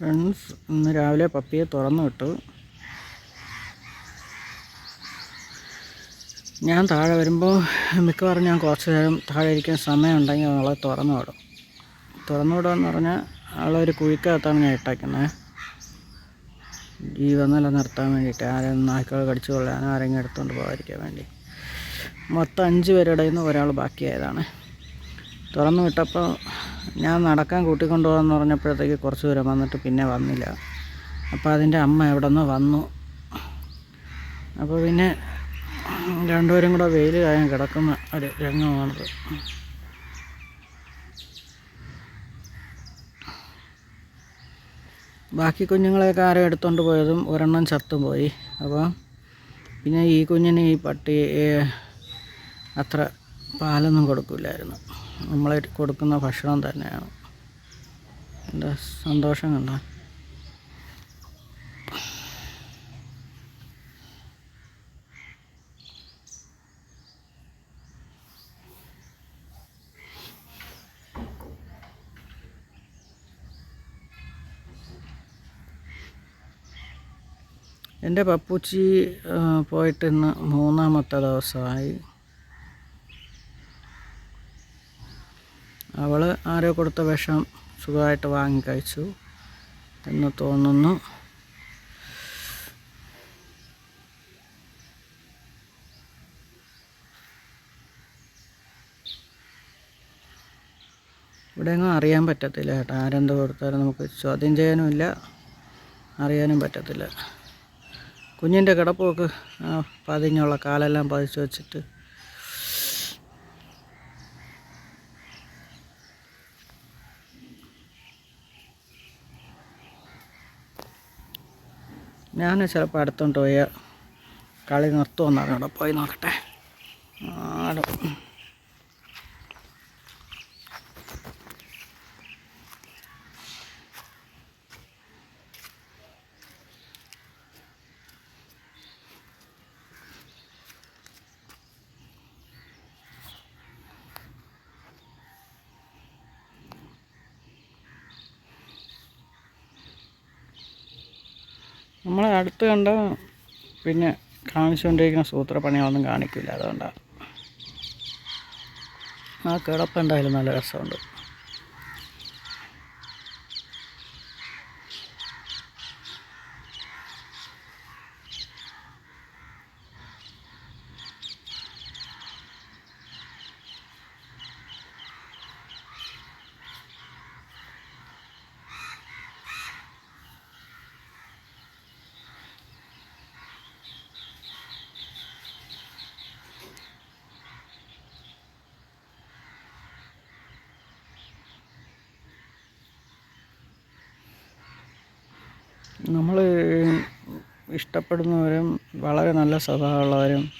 Friends ഇന്ന് രാവിലെ പപ്പിയെ തുറന്നു വിട്ടു. ഞാൻ താഴെ വരുമ്പോൾ മിക്കവാറും ഞാൻ കുറച്ച് നേരം താഴെ ഇരിക്കാൻ സമയം ഉണ്ടെങ്കിൽ അവളെ തുറന്നു വിടും. തുറന്നു വിടുകയെന്ന് പറഞ്ഞാൽ അവളൊരു കുഴിക്കകത്താണ് ഞാൻ ഇട്ടേക്കുന്നത് നില നിർത്താൻ വേണ്ടിയിട്ട് ആരെയും നായ്ക്കൾ കടിച്ചു കൊള്ളാനോ ആരെങ്കിലും എടുത്തുകൊണ്ട് പോകാതിരിക്കാൻ വേണ്ടി. മൊത്തം അഞ്ച് പേരുടെ നിന്ന് ഒരാൾ ബാക്കിയായതാണ്. തുറന്നു വിട്ടപ്പോൾ ഞാൻ നടക്കാൻ കൂട്ടിക്കൊണ്ടു പോകാമെന്ന് പറഞ്ഞപ്പോഴത്തേക്ക് കുറച്ച് ദൂരം വന്നിട്ട് പിന്നെ വന്നില്ല. അപ്പോൾ അതിന്റെ അമ്മ എവിടെ നിന്ന് വന്നു. അപ്പോൾ പിന്നെ രണ്ടുപേരും കൂടെ വെയിൽ കായം കിടക്കുന്ന ഒരു രംഗമാണത്. ബാക്കി കുഞ്ഞുങ്ങളെയൊക്കെ ആരും എടുത്തുകൊണ്ട് പോയതും ഒരെണ്ണം ചത്തുപോയി അപ്പോൾ പിന്നെ ഈ കുഞ്ഞിന് ഈ പട്ടി അത്ര പാലൊന്നും കൊടുക്കില്ലായിരുന്നു. നമ്മൾ കൊടുക്കുന്ന ഭക്ഷണം തന്നെയാണ്. എന്താ സന്തോഷം കണ്ട? എന്റെ പപ്പൂച്ചി പോയിട്ടിന്ന് മൂന്നാമത്തെ ദിവസമായി. അവൾ ആരോ കൊടുത്ത വിഷം സുഖമായിട്ട് വാങ്ങി കഴിച്ചു എന്ന് തോന്നുന്നു. ഇവിടെ ഇവിടെയൊന്നും അറിയാൻ പറ്റത്തില്ല കേട്ടോ ആരെന്ത് കൊടുത്താലും നമുക്ക് ചോദ്യം ചെയ്യാനുമില്ല അറിയാനും പറ്റത്തില്ല. കുഞ്ഞിന്റെ കിടപ്പൊക്കെ പതിഞ്ഞുള്ള കാലെല്ലാം പതിച്ചു വെച്ചിട്ട് ഞാൻ ചിലപ്പോൾ അടുത്തോണ്ട് പോയ കളി നിർത്തുമെന്നാണ് അവിടെ പോയി നോക്കട്ടെ. ആടും. നമ്മളെ അടുത്ത് കണ്ട പിന്നെ കാണിച്ചുകൊണ്ടിരിക്കുന്ന സൂത്രപ്പണികളൊന്നും കാണിക്കില്ല അതുകൊണ്ടാണ് ആ കിടപ്പ് എന്തായാലും നല്ല രസമുണ്ട്. നമ്മൾ ഇഷ്ടപ്പെടുന്നവരും വളരെ നല്ല സ്വഭാവമുള്ളവരും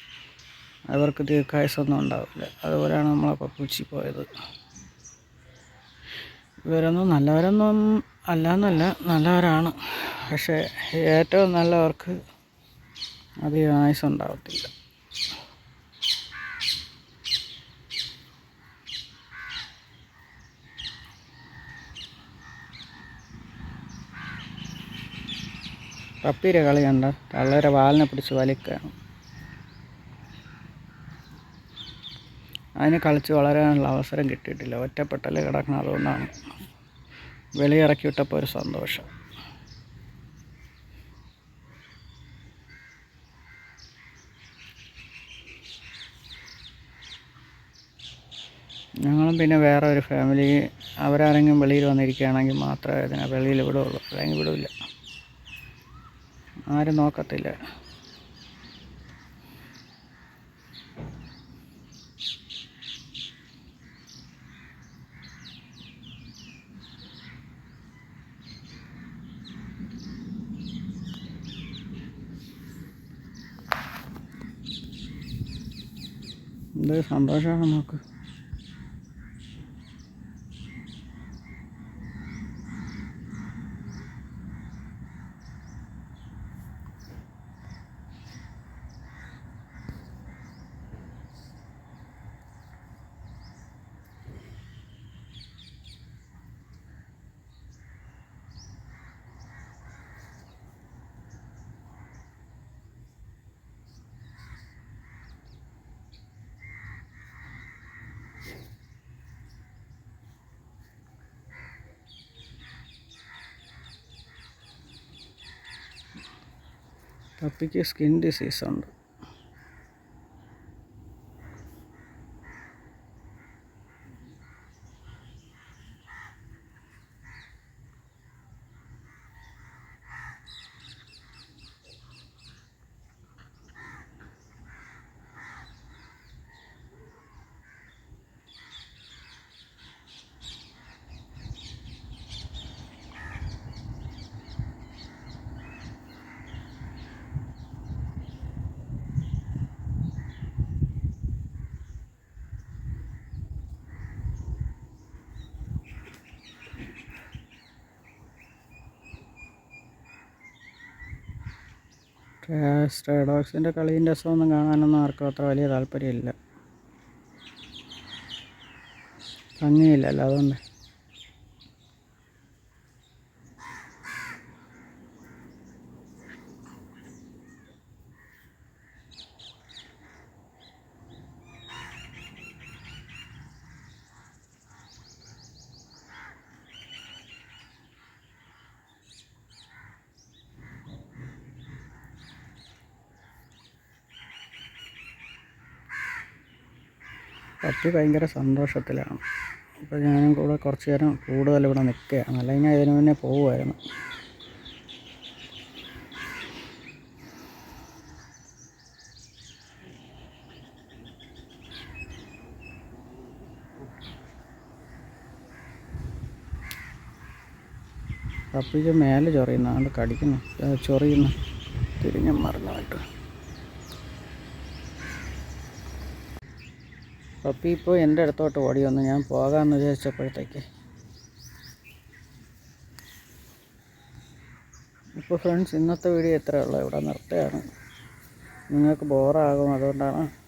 അവർക്ക് ദീർഘായുസൊന്നും ഉണ്ടാവില്ല. അതുപോലെയാണ് നമ്മളെ പപ്പൂച്ചി പോയത്. ഇവരൊന്നും നല്ലവരൊന്നും അല്ല എന്നല്ല നല്ലവരാണ്. പക്ഷേ ഏറ്റവും നല്ലവർക്ക് അധികം ആയുസ്സുണ്ടാവത്തില്ല പപ്പീരെ കളി കണ്ട തള്ളേരെ വാലിനെ പിടിച്ച് വലിക്കുകയാണ്. അതിന് കളിച്ച് വളരാനുള്ള അവസരം കിട്ടിയിട്ടില്ല. ഒറ്റപ്പെട്ടല്ലേ കിടക്കണം അതുകൊണ്ടാണ്. വെളിയിറക്കി വിട്ടപ്പോൾ ഒരു സന്തോഷം. ഞങ്ങളും പിന്നെ വേറെ ഒരു ഫാമിലി അവരാരെങ്കിലും വെളിയിൽ വന്നിരിക്കുകയാണെങ്കിൽ മാത്രമേ അതിനെ വെളിയിൽ വിടുള്ളൂ അല്ലെങ്കിൽ വിടില്ല ആരും നോക്കത്തില്ല. സന്തോഷമാണ് നോക്ക്. പപ്പിക്ക് സ്കിൻ ഡിസീസ് സ്ട്രേ ഡോഗ്സിന്റെ രസമൊന്നും കാണാനൊന്നും ആർക്കും അത്ര വലിയ താല്പര്യമില്ല. ഭംഗിയില്ലല്ലോ അതുകൊണ്ട് പട്ടി ഭയങ്കര സന്തോഷത്തിലാണ്. അപ്പോൾ ഞാനും കൂടെ കുറച്ച് നേരം കൂടുതൽ ഇവിടെ നിൽക്കുകയാണ്. അല്ലെങ്കിൽ ഇതിനു മുന്നേ പോകുമായിരുന്നു പപ്പിക്ക് മേലെ ചൊറിയുന്ന. അതുകൊണ്ട് കടിക്കുന്നു. ചൊറിയുന്നു. തിരിഞ്ഞും മറിഞ്ഞായിട്ട് പപ്പി ഇപ്പോൾ എന്റെ അടുത്തോട്ട് ഓടി വന്നു. ഞാൻ പോകാമെന്ന് വിചാരിച്ചപ്പോഴത്തേക്ക്. ഇപ്പോൾ ഫ്രണ്ട്സ് ഇന്നത്തെ വീഡിയോ ഇത്രയേ ഉള്ളൂ. ഇവിടെ നിർത്തുകയാണ്. നിങ്ങൾക്ക് ബോറാകും. അതുകൊണ്ടാണ്